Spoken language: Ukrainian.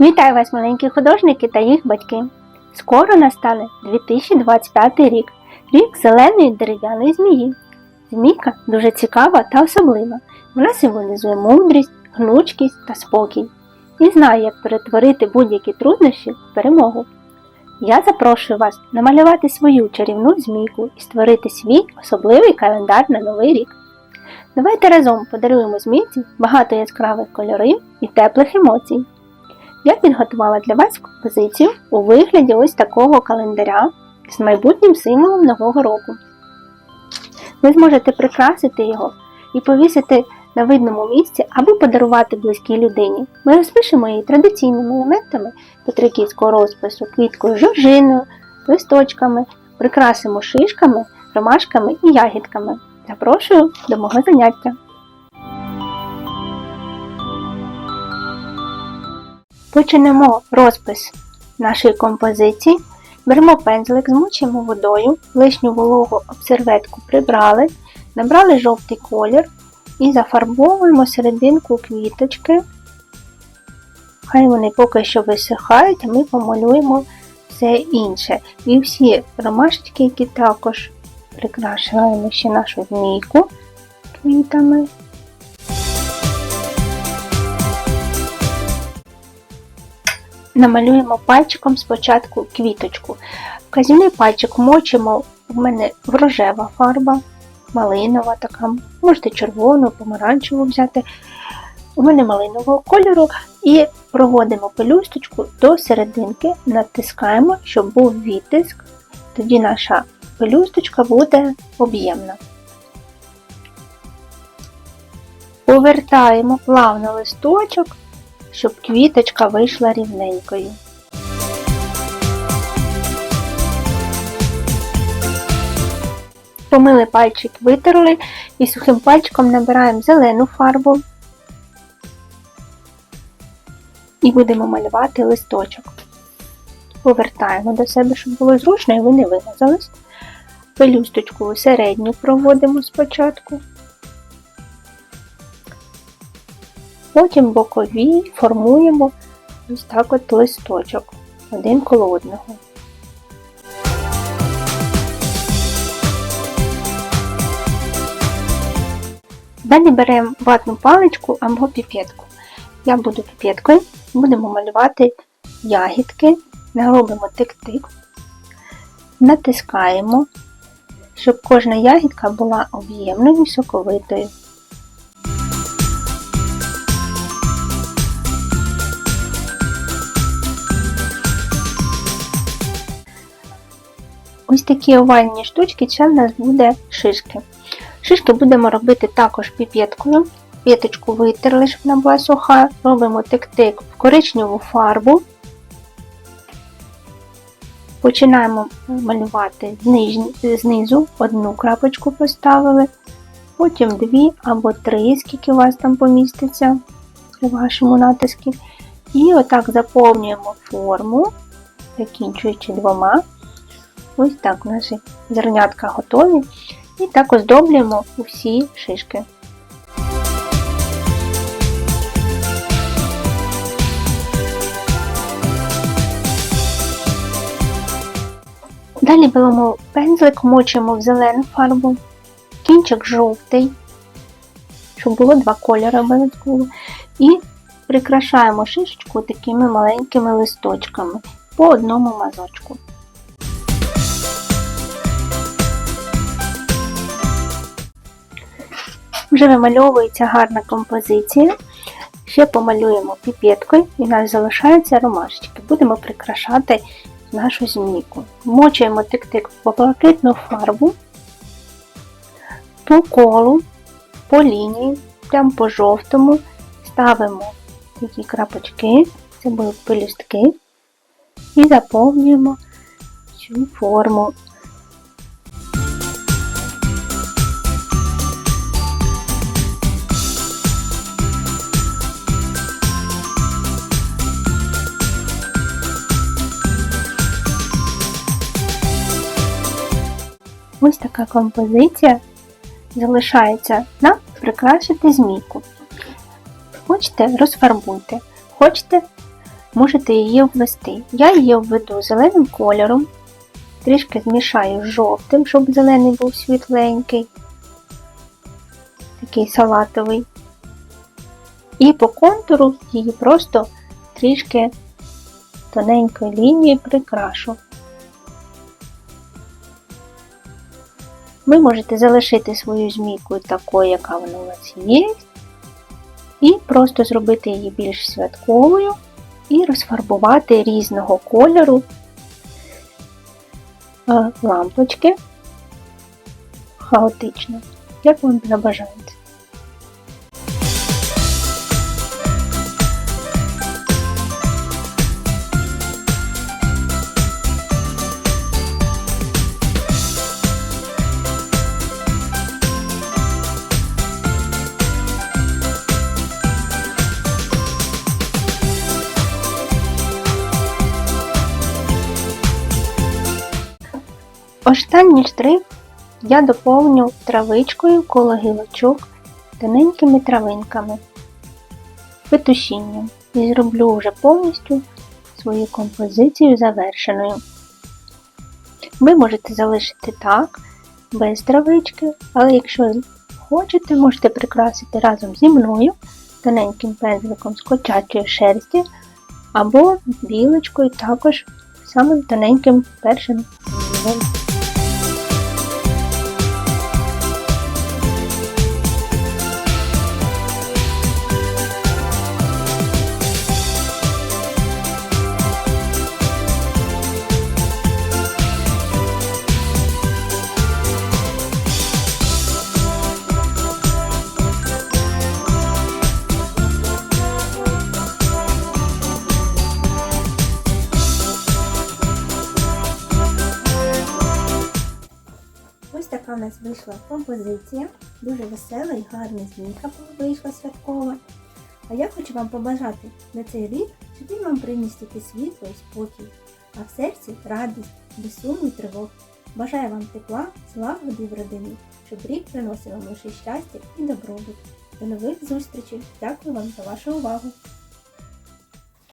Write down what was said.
Вітаю вас, маленькі художники та їх батьки. Скоро настане 2025 рік, рік зеленої дерев'яної змії. Змійка дуже цікава та особлива. Вона символізує мудрість, гнучкість та спокій і знає, як перетворити будь-які труднощі в перемогу. Я запрошую вас намалювати свою чарівну змійку і створити свій особливий календар на новий рік. Давайте разом подаруємо змійці багато яскравих кольорів і теплих емоцій. Я підготувала для вас композицію у вигляді ось такого календаря з майбутнім символом нового року. Ви зможете прикрасити його і повісити на видному місці або подарувати близькій людині. Ми розпишемо її традиційними елементами петриківського розпису, квіткою жоржиною, листочками, прикрасимо шишками, ромашками і ягідками. Запрошую до мого заняття. Почнемо розпис нашої композиції. Беремо пензлик, змочуємо водою, лишню вологу об серветку прибрали, набрали жовтий колір і зафарбовуємо серединку квіточки. Хай вони поки що висихають, а ми помалюємо все інше. І всі ромашечки, які також прикрашаємо ще нашу змійку квітами. Намалюємо пальчиком спочатку квіточку. Вказівний пальчик мочимо, у мене рожева фарба, малинова така, можете червону, помаранчеву взяти. У мене малинового кольору і проводимо пелюсточку до серединки, натискаємо, щоб був відтиск, тоді наша пелюсточка буде об'ємна. Повертаємо плавно листочок щоб квіточка вийшла рівненькою. Помили пальчик, витерли і сухим пальчиком набираємо зелену фарбу і будемо малювати листочок. Повертаємо до себе, щоб було зручно і ви не вимазались. Пелюсточку середню проводимо спочатку. Потім бокові формуємо ось так от листочок один коло одного. Далі беремо ватну паличку або піпетку. Я буду піпеткою, будемо малювати ягідки, робимо тик-тик, натискаємо, щоб кожна ягідка була об'ємною і соковитою. Ось такі овальні штучки, це в нас буде шишки. Шишки будемо робити також піпеткою. П'яточку витерли, щоб вона була суха. Робимо тик-тик в коричневу фарбу. Починаємо малювати знизу одну крапочку поставили, потім дві або три, скільки у вас там поміститься при вашому натиску. І отак заповнюємо форму, закінчуючи двома. Ось так наші зернятка готові. І так оздоблюємо усі шишки. Далі беремо пензлик, мочимо в зелену фарбу, кінчик жовтий, щоб було два кольори обов'язково. І прикрашаємо шишечку такими маленькими листочками по одному мазочку. Вже вимальовується гарна композиція. Ще помалюємо піпеткою і у нас залишаються ромашечки. Будемо прикрашати нашу змійку. Мочуємо тик-тик по блакитну фарбу, по колу, по лінії, прямо по жовтому, ставимо такі крапочки, це будуть пелюстки, і заповнюємо цю форму Ось така композиція залишається нам прикрасити змійку. Хочете, розфарбуйте, хочете, можете її обвести. Я її обведу зеленим кольором, трішки змішаю з жовтим, щоб зелений був світленький, такий салатовий. І по контуру її просто трішки тоненькою лінією прикрашу. Ви можете залишити свою змійку такою, яка вона у вас є, і просто зробити її більш святковою і розфарбувати різного кольору е, лампочки хаотично, як вам забажається. Останній штрих я доповню травичкою коло гілочок тоненькими травинками, петушінням і зроблю вже повністю свою композицію завершеною. Ви можете залишити так, без травички, але якщо хочете, можете прикрасити разом зі мною тоненьким пензликом з кочачої шерсті або білочкою також самим тоненьким першим така у нас вийшла композиція. Дуже весела і гарна змійка вийшла святкова. А я хочу вам побажати на цей рік, щоб він вам приніс тільки світло і спокій, а в серці радість, без суму і тривог. Бажаю вам тепла, злагоди в родині, щоб рік приносив вам лише щастя і добробут. До нових зустрічей! Дякую вам за вашу увагу!